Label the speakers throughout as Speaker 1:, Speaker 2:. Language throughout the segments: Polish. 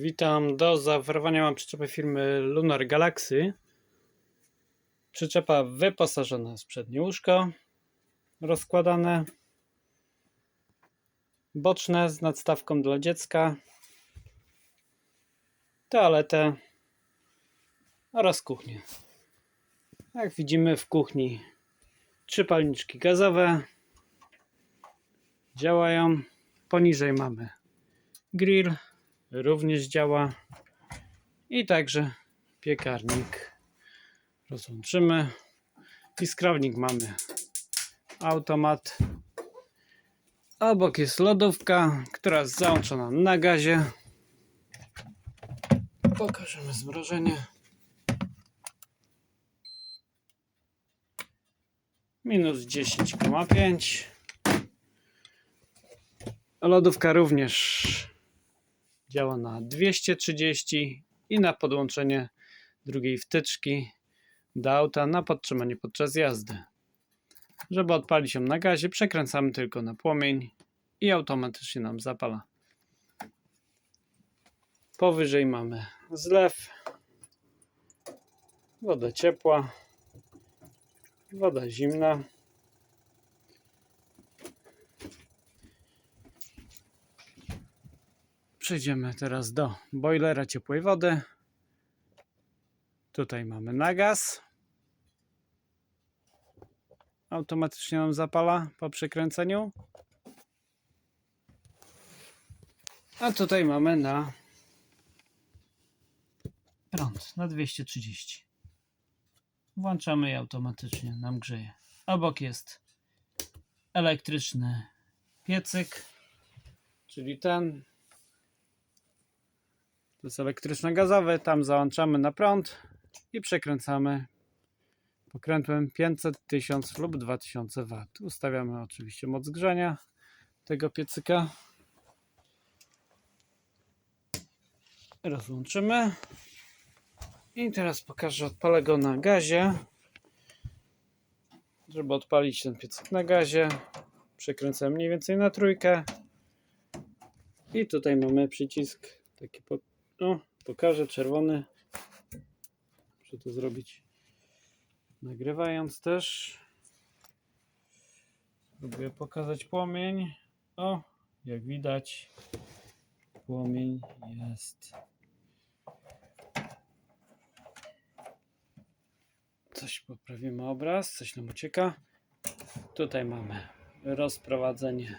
Speaker 1: Witam. Do zaoferowania mam przyczepę firmy Lunar Galaxy. Przyczepa wyposażona w przednie łóżko, rozkładane, boczne z nadstawką dla dziecka, toaletę oraz kuchnię. Jak widzimy w kuchni trzy palniczki gazowe działają. Poniżej mamy grill, również działa i także piekarnik. Rozłączymy i skrawnik mamy automat. Obok jest lodówka, która jest załączona na gazie. Pokażemy zmrożenie. Minus 10,5. Lodówka również działa na 230 i na podłączenie drugiej wtyczki do auta na podtrzymanie podczas jazdy. Żeby odpalić ją na gazie, przekręcamy tylko na płomień i automatycznie nam zapala. Powyżej mamy zlew, woda ciepła, woda zimna. Przejdziemy teraz do boilera ciepłej wody. Tutaj mamy na gaz. Automatycznie nam zapala po przekręceniu. A tutaj mamy na prąd na 230. Włączamy i automatycznie nam grzeje. Obok jest elektryczny piecyk, czyli ten to jest elektryczno-gazowy, tam załączamy na prąd i przekręcamy pokrętłem 500, 1000 lub 2000 W. Ustawiamy oczywiście moc grzania tego piecyka. Rozłączymy. I teraz pokażę, odpalę go na gazie. Żeby odpalić ten piecyk na gazie, przekręcam mniej więcej na trójkę. I tutaj mamy przycisk taki no, pokażę czerwony. Muszę to zrobić nagrywając też. Próbuję pokazać płomień. O, jak widać, płomień jest. Coś poprawimy obraz, coś nam ucieka. Tutaj mamy rozprowadzenie,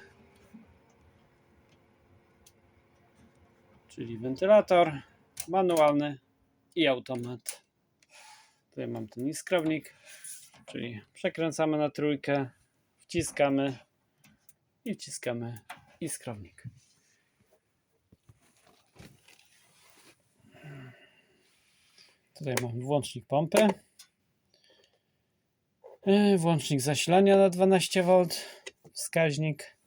Speaker 1: czyli wentylator manualny i automat. Tutaj mam ten iskrawnik, czyli przekręcamy na trójkę, wciskamy i wciskamy iskrawnik. Tutaj mam włącznik pompy. Yy, Włącznik zasilania na 12V, wskaźnik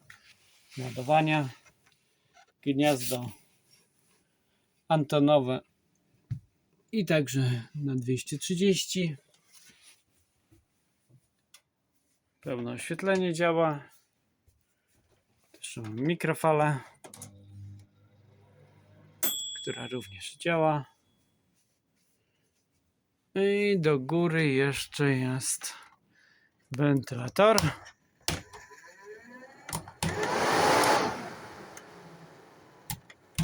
Speaker 1: ładowania, gniazdo antonowe i także na 230. Pełne oświetlenie działa. Też mam mikrofalę, która również działa. I do góry jeszcze jest wentylator.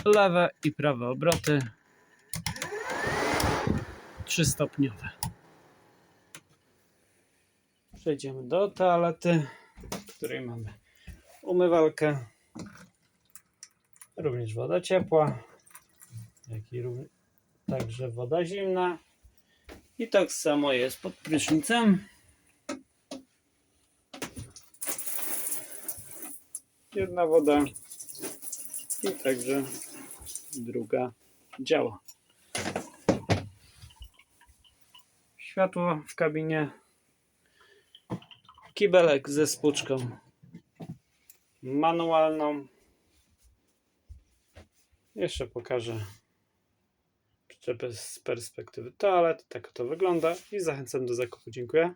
Speaker 1: Lewe i prawe obroty trzystopniowe. Przejdziemy do toalety, w której mamy umywalkę, również woda ciepła, jak i także woda zimna. I tak samo jest pod prysznicem. Jedna woda i także druga działa. Światło w kabinie. Kibelek ze spuczką manualną. Jeszcze pokażę przyczepę z perspektywy toalet. Tak to wygląda i zachęcam do zakupu. Dziękuję.